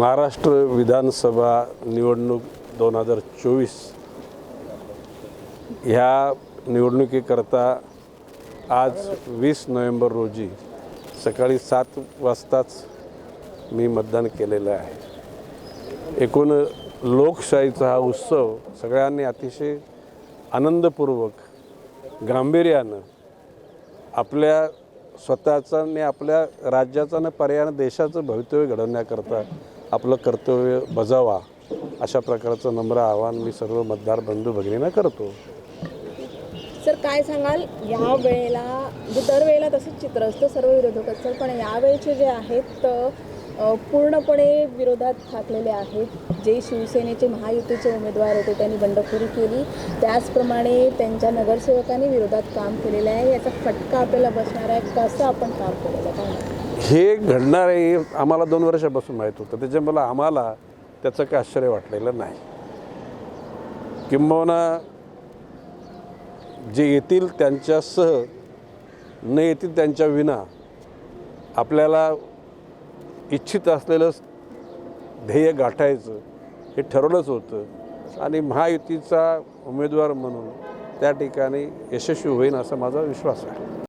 महाराष्ट्र विधानसभा निवडणूक दोन हजार चोवीस ह्या निवडणुकीकरता आज वीस नोव्हेंबर रोजी सकाळी सात वाजताच मी मतदान केलेलं आहे. एकूण लोकशाहीचा हा उत्सव सगळ्यांनी अतिशय आनंदपूर्वक गांभीर्यानं आपल्या स्वतःचा आणि आपल्या राज्याचा आणि पर्यायानं देशाचं भवितव्य घडवण्याकरता आपलं कर्तव्य बजावा अशा प्रकारचं नम्र आवाहन मी सर्व मतदार बंधू भगिनींना करतो. सर काय सांगाल? या वेळेला म्हणजे दरवेळेला तसंच चित्र असतं सर्व विरोधकांचं पण यावेळेचे जे आहेत पूर्णपणे विरोधात ठाकलेले आहेत. जे शिवसेनेचे महायुतीचे उमेदवार होते त्यांनी बंडखोरी केली. त्याचप्रमाणे त्यांच्या नगरसेवकांनी विरोधात काम केलेलं आहे. याचा फटका आपल्याला बसणार आहे. कसं आपण काम केलेलं काय हे घडणार आहे हे आम्हाला दोन वर्षापासून माहीत होतं. त्याच्यामुळे आम्हाला त्याचं काही आश्चर्य वाटलेलं नाही. किंबहुना जे येतील त्यांच्यासह न येतील त्यांच्या विना आपल्याला इच्छित असलेलं ध्येय गाठायचं हे ठरवलंच होतं. आणि महायुतीचा उमेदवार म्हणून त्या ठिकाणी यशस्वी होईन असा माझा विश्वास आहे.